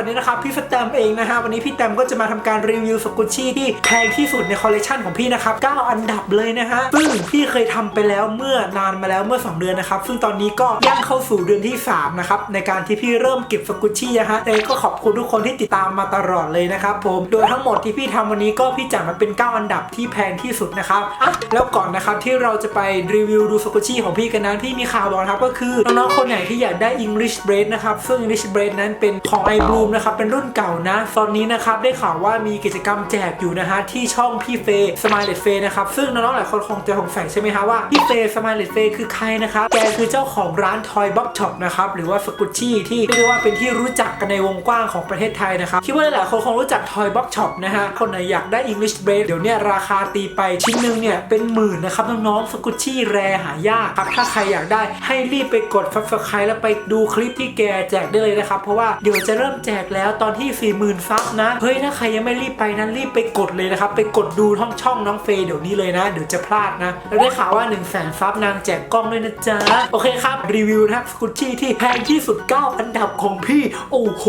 วัสดีนะครับพี่สแตมเองนะฮะวันนี้พี่แตมก็จะมาทำการรีวิวสกุชชี่ที่แพงที่สุดในคอลเลคชันของพี่นะครับ9อันดับเลยนะฮะซึ่งพี่เคยทำไปแล้วเมื่อนานมาแล้วเมื่อ 2 เดือนนะครับซึ่งตอนนี้ก็ย่างเข้าสู่เดือนที่3นะครับในการที่พี่เริ่มเก็บสกุชชี่นะฮะแต่ก็ขอบคุณทุกคนที่ติดตามมาตลอดเลยนะครับผมโดยทั้งหมดที่พี่ทำวันนี้ก็พี่จัดมาเป็น 9 อันดับที่แพงที่สุดนะครับอะแล้วก่อนนะครับที่เราจะไปรีวิวดูสกุชชี่ของพี่กันนั้นพี่มีข่าวบอกครับก็คือน้องๆคนไหนที่อยากได้ English Braid นะครับซึ่ง English Braid นั้นเป็นของ i b l o o m นะครับเป็นรุ่นเก่านะ ตอนนี้นะครับได้ข่าวว่ามีกิจกรรมแจกอยู่นะฮะที่ช่องพี่เฟย์ Smile f a y นะครับซึ่งน้องๆหลายคนคงจะสงสัยใช่ไหมฮะว่าพี่เฟย์ Smile f a y คือใครนะครับแกคือเจ้าของร้าน Toy Box Shop นะครับหรือว่าสกุชชี่ที่เรียกว่าเป็นที่รู้จักกันในวงกว้างของประเทศไทยนะครับคิดว่าหลายๆคนคงรู้จัก Toy Box Shop นะฮะคนไหนอยากได้ English Braid เดี๋ยวเนี้ราคาตีไปชิ้นหนึ่งเนี่ยเป็นหมื่นนะครับน้องๆสกุชชี่แรหายากครับถ้าใครอยากได้ให้รีบไปกด subscribe แล้วไปดูคลิปที่แกแจกได้เลยนะครับเพราะว่าเดี๋ยวจะเริ่มแจกแล้วตอนที่ 40,000ซับนะ เฮ้ยถ้าใครยังไม่รีบไปนั้นรีบไปกดเลยนะครับ ไปกดดูท่องช่องน้องเฟย์เดี๋ยวนี้เลยนะ เดี๋ยวจะพลาดนะ แล้วได้ข่าวว่า 1 0 0 0 0แสนซับนางแจกกล้องด้วยนะจ๊ะ โอเคครับ รีวิวนะครับสกุชชี่ที่แพงที่สุด 9 อันดับของพี่ โอ้โห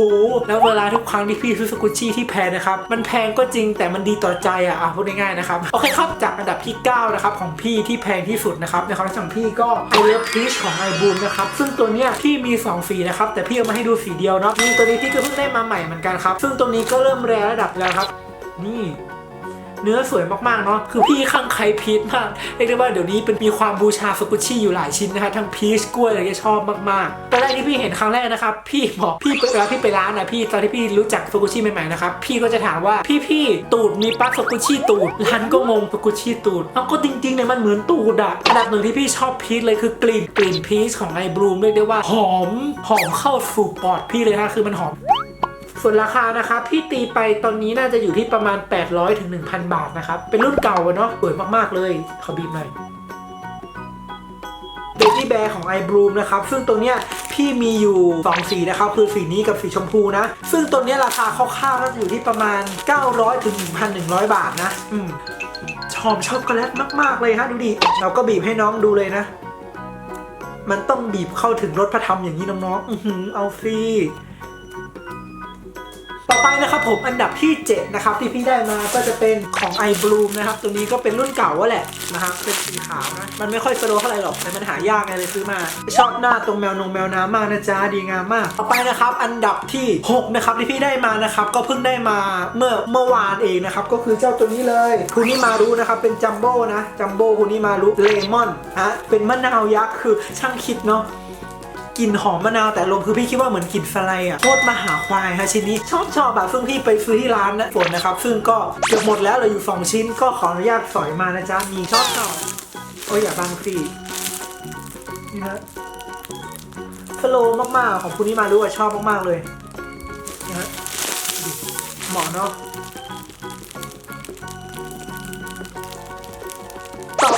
แล้วเวลาทุกครั้งที่พี่ซื้อสกุชชี่ที่แพงนะครับ มันแพงก็จริงแต่มันดีต่อใจอะอะพูดง่ายๆนะครับ โอเคครับจากอันดับที่ 9 นะครับของพี่ที่แพงที่สุดนะครับในคอลเลคชันของพี่ก็ไอเลฟพีชของไอบูมนะครับซึ่งตัวเนี้ยพี่มี 2 สีนะครับแต่พี่เอามาให้ดูสีเดียวเนาะนี่ตัวนี้พี่ก็เพิ่งได้มาใหม่เหมือนกันครับ ซึ่งตัวนี้ก็เริ่มแรระดับแล้วครับ นี่เนื้อสวยมากๆ เนาะ คือพี่ข้างใครพีชมาก เรียกได้ว่าเดี๋ยวนี้เป็นมีความบูชาสกุชชี่อยู่หลายชิ้นนะฮะทั้งพีชกล้วยอะไรก็ชอบมากๆ ตอนแรกที่พี่เห็นครั้งแรกนะครับ พี่บอกพี่เวลาพี่ไปร้านนะพี่ตอนที่พี่รู้จักสกุชชี่ใหม่ๆนะครับ พี่ก็จะถามว่าพี่พี่ๆตูดมีปั๊กสกุชชี่ตูด ร้านก็งงสกุชชี่ตูดเอาก็จริงๆเนี่ยมันเหมือนตูดอะอันดับหนึ่งที่พี่ชอบพีชเลยคือกลิ่นกลิ่นพีชของไอบลูมเรียกได้ว่าหอมหอมเข้าสู่ปอดพี่เลยนะคือมันหอม ส่วนราคานะครับพี่ตีไปตอนนี้น่าจะอยู่ที่ประมาณ 800ถึง1,000 บาทนะครับ เป็นรุ่นเก่าเนาะสวยมากๆเลยขอบีบหน่อยเบบี้แบร์ของ i b l o o m นะครับ ซึ่งตัวเนี้ยพี่มีอยู่ 2 สีนะครับ คือสีนี้กับสีชมพูนะ ซึ่งตัวเนี้ยราคาคร่าวๆน่าจะอยู่ที่ประมาณ 900ถึง1,100 บาทนะ อืมชอบช็อกโกแลตมาก ๆ เลยฮะดูดิ เราก็บีบให้น้องดูเลยนะ มันต้องบีบเข้าถึงรสพระธรรมอย่างนี้น้องๆ อือหือเอาฟรี ต่อไปนะครับผมอันดับที่ 7 นะครับ ที่พี่ได้มาก็จะเป็นของ i b l o o m นะครับ ตัวนี้ก็เป็นรุ่นเก่าว่าแหละนะครับเป็นสีขาวนะ มันไม่ค่อยสโลว์เท่าไหร่หรอกแต่มันหายากไงเลยซื้อมา ชอบหน้าตรงแมวนงแมวน้ำมากนะจ๊ะดีงามมาก ต่อไปนะครับ อันดับที่ 6 นะครับที่พี่ได้มานะครับ ก็เพิ่งได้มาเมื่อเมื่อวานเองนะครับ ก็คือเจ้าตัวนี้เลยคุนิมารุนะครับเป็นจัมโบ้นะจัมโบ้คุนิมารุเลมอนฮะเป็นมะนาวยักษ์คือช่างคิดเนาะ กลิ่นหอมมะนาวแต่ลมคือพี่คิดว่าเหมือนกลิ่นสไลด์อะโคตรมหาควายฮะชิ้นนี้ชอบชอบแบบซึ่งพี่ไปซื้อที่ร้านนะฝนนะครับ ซึ่งก็เกือบหมดแล้วเหลยอยู่ 2 ชิ้น ก็ขออนุญาตสอยมานะจ๊ะมีชอบชอบโอ้ยอย่าบังสินี่ฮะสโลมากๆ ของคุณนี่มารู้ว่าชอบมากๆเลยนะเหมาะเนาะ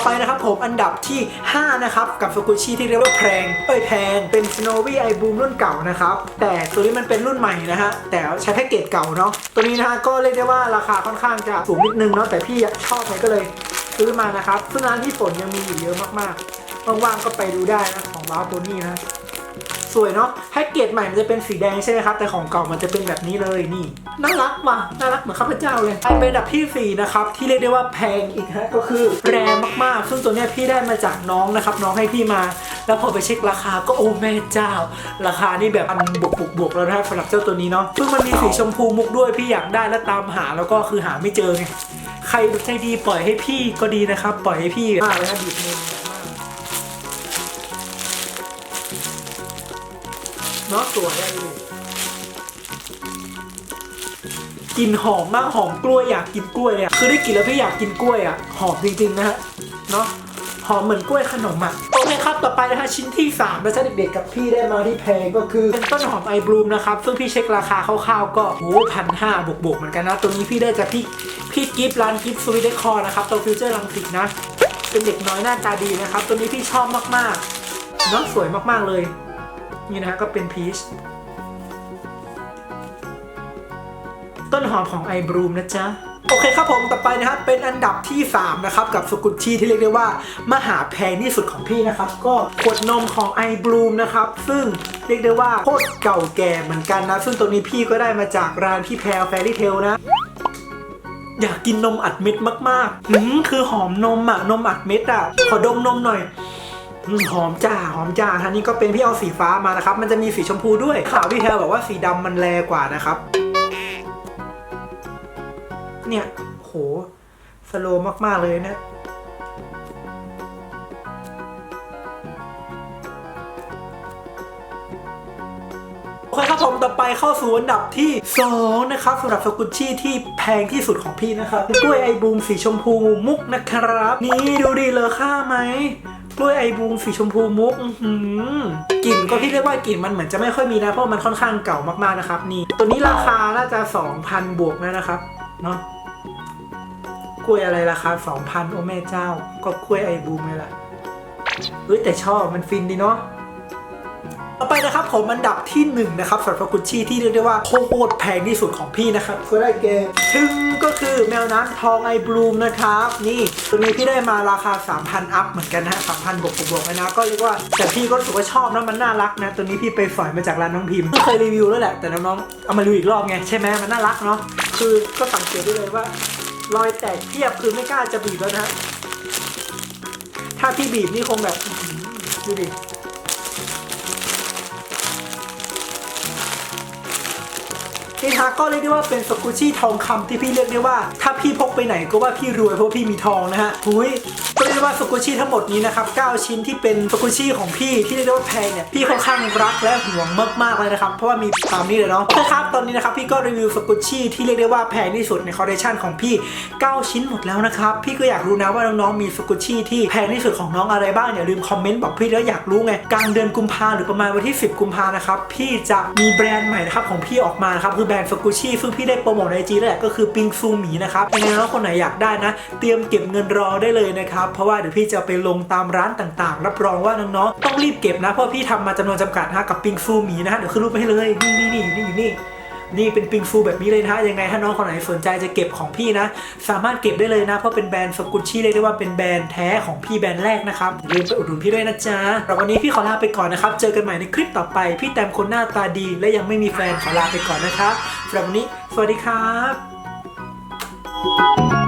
ไปนะครับผมอันดับที่ 5 นะครับ กับฟูกุชิที่เรียกว่าแพงเอ้ยแพง เป็น Snowy i Boom รุ่นเก่านะครับ แต่ตัวนี้มันเป็นรุ่นใหม่นะฮะ แต่ใช้แพ็กเกจเก่าเนาะตัวนี้นะฮะก็เรียกได้ว่าราคาค่อนข้างจะสูงนิดนึงเนาะแต่พี่ชอบเลยก็เลยซื้อมานะครับซึ่งร้านที่ฝนยังมีอยู่เยอะมากๆว่างๆก็ไปดูได้นะของว้าตัวนี้นะ สวยเนาะแพ็กเกจใหม่มันจะเป็นสีแดงใช่ไหมครับ แต่ของเก่ามันจะเป็นแบบนี้เลยนี่ น่ารักว่ะ น่ารักเหมือนข้าพเจ้าเลยไปเป็นดับที่ 4 นะครับ ที่เรียกได้ว่าแพงอีกฮะก็คือแรงมากๆ ซึ่งตัวเนี้ยพี่ได้มาจากน้องนะครับ น้องให้พี่มา แล้วพอไปเช็คราคาก็โอ้แม่เจ้า ราคานี่แบบอันบวกบวกบวกแล้วนะครับสำหรับเจ้าตัวนี้เนาะซึ่งมันมีสีชมพูมุกด้วยพี่อยากได้แล้วตามหาแล้วก็คือหาไม่เจอไงใครใจดีปล่อยให้พี่ก็ดีนะครับ ปล่อยให้พี่มาเลยนะบีบเงินมา เนาะสวยอะดูดิกลิ่นหอมมากหอมกล้วยอยากกินกล้วยเลยอะคือได้กลินแล้วพี่อยากกินกล้วยอะหอมจริงๆนะฮะเนาะหอมเหมือนกล้วยขนมอะโอเคครับต่อไปนะฮะชิ้นที่3นะจ๊ะเด็กๆกับพี่ได้มาที่แพงก็คือเป็นต้นหอมไอบลูมนะครับซึ่งพี่เช็คราคาคร่าวๆก็โอ้พันห้าบวกๆเหมือนกันนะ ตัวนี้พี่ได้จากพี่พี่กิฟต์ร้านกิฟต์สวีเดคอร์นะครับตัวฟิวเจอร์ลังสิตนะเป็นเด็กน้อยหน้าตาดีนะครับ ตัวนี้พี่ชอบมากๆเนาะสวยมากๆเลย นี่นะฮะก็เป็นพีชต้นหอมของไอบรูมนะจ๊ะโอเคครับผมต่อไปนะครับเป็นอันดับที่ 3 นะครับ กับสกุชชี่ที่เรียกได้ว่า มหาแพงที่สุดของพี่นะครับ ก็ขวดนมของ i b l o o m นะครับ ซึ่งเรียกได้ว่าโคตรเก่าแก่เหมือนกันนะ ซึ่งตัวนี้พี่ก็ได้มาจากร้านพี่แพรแฟรี่เทลนะ อยากกินนมอัดเม็ดมากๆอืมคือหอมนมอะนมอัดเม็ดอะขอดมนมหน่อย หอมจ้าหอมจ้าท่านี้ก็เป็นพี่เอาสีฟ้ามานะครับ มันจะมีสีชมพูด้วยข่าวพี่แพรบอกว่าสีดำมันแรงกว่านะครับ เนี่ยโหสโลมาก ๆ เลยนี่ยโอเคครับผมต่อไปเข้าสู่อันดับที่ 2 นะครับสำหรับสกุชชี่ที่แพงที่สุดของพี่นะครับกล้วยไอบูมสีชมพูมุกนะครับ นี่ดูดีเลยค่าไหม กล้วยไอบูมสีชมพูมุกอื้อหือกลิ่นก็พี่เรียกว่ากลิ่นมันเหมือนจะไม่ค่อยมีนะเพราะมันค่อนข้างเก่ามากๆนะครับ นี่ ตัวนี้ราคาน่าจะ 2,000 บวกนะนะครับเนาะกล้วยอะไรราคา 2,000 โอ้แม่เจ้า ก็กล้วยไอบูมเลยล่ะเฮ้ยแต่ชอบมันฟินดีเนาะ ต่อไปนะครับผมอันดับที่1นะครับสำหรับกุชชี่ที่เรียกได้ว่าโคตรแพงที่สุดของพี่นะครับก็ได้แก่ถึงก็คือแมวน้ำทองไอบลูมนะครับ นี่ตัวนี้พี่ได้มาราคา 3,000 อัพเหมือนกันนะฮะ3,000บวกบวกเลยนะก็เรียกว่าแต่พี่ก็รู้สึกว่าชอบนะมันน่ารักนะตัวนี้พี่ไปสอยมาจากร้านน้องพิมพ์ไม่เคยรีวิวแล้วแหละแต่น้องๆเอามารีวิวอีกรอบไงใช่ไหมมันน่ารักเนาะคือก็สังเกตได้เลยว่ารอยแตกเทียบคือไม่กล้าจะบีบแล้วนะถ้าพี่บีบนี่คงแบบดูดิ นี่ฮะก็เรียกได้ว่าเป็นสกุชชี่ทองคำที่พี่เรียกได้ว่า ถ้าพี่พกไปไหนก็ว่าพี่รวยเพราะพี่มีทองนะฮะหุยก็เรียกได้ว่าสกุชชี่ทั้งหมดนี้นะครับ 9 ชิ้นที่เป็นสกุชชี่ของพี่ที่เรียกได้ว่าแพงเนี่ยพี่ค่อนข้างรักและห่วงมากๆเลยนะครับเพราะว่ามีตามนี้เลยเนาะนะครับตอนนี้นะครับพี่ก็รีวิวสกุชชี่ที่เรียกได้ว่าแพงที่สุดในคอลเลคชันของพี่ 9 ชิ้นหมดแล้วนะครับพี่ก็อยากรู้นะว่าน้องๆมีสกุชชี่ที่แพงที่สุดของน้องอะไรบ้างอย่าลืมคอมเมนต์บอกพี่แล้วอยากรู้ไงกลางเดือนกุมภาหรือประมาณวันที่ 10 กุมภานะครับพี่จะมีแบรนด์ใหม่นะครับของพี่ออกมานะครับคือแบรนด์ฟกุชิซึ่งพี่ได้โปรโมทในจีแหละก็คือปิงซูหมีนะครับยังไงน้วคนไหนอยากได้นะ เตรียมเก็บเงินรอได้เลยนะครับ เพราะว่าเดี๋ยวพี่จะไปลงตามร้านต่างๆ รับรองว่าน้องๆต้องรีบเก็บนะเพราะพี่ทำมาจำนวนจำกัดนะกับปิงซูหมีนะเดี๋ยวขึ้นรูปให้เลยนี่นี่นี่อยู่นี่อยู่นี่ นี่เป็นปิงฟูแบบนี้เลยนะยังไงถ้าน้องคนไหนสนใจจะเก็บของพี่นะ สามารถเก็บได้เลยนะ เพราะเป็นแบรนด์สกุชชี่เรียกได้ว่าเป็นแบรนด์แท้ของพี่แบรนด์แรกนะครับอย่าลืมไปอุดหนุนพี่ด้วยนะจ๊ะสำหรับวันนี้พี่ขอลาไปก่อนนะครับ เจอกันใหม่ในคลิปต่อไป พี่แตมคนหน้าตาดี และยังไม่มีแฟนขอลาไปก่อนนะครับสำหรับวันนี้ สวัสดีครับ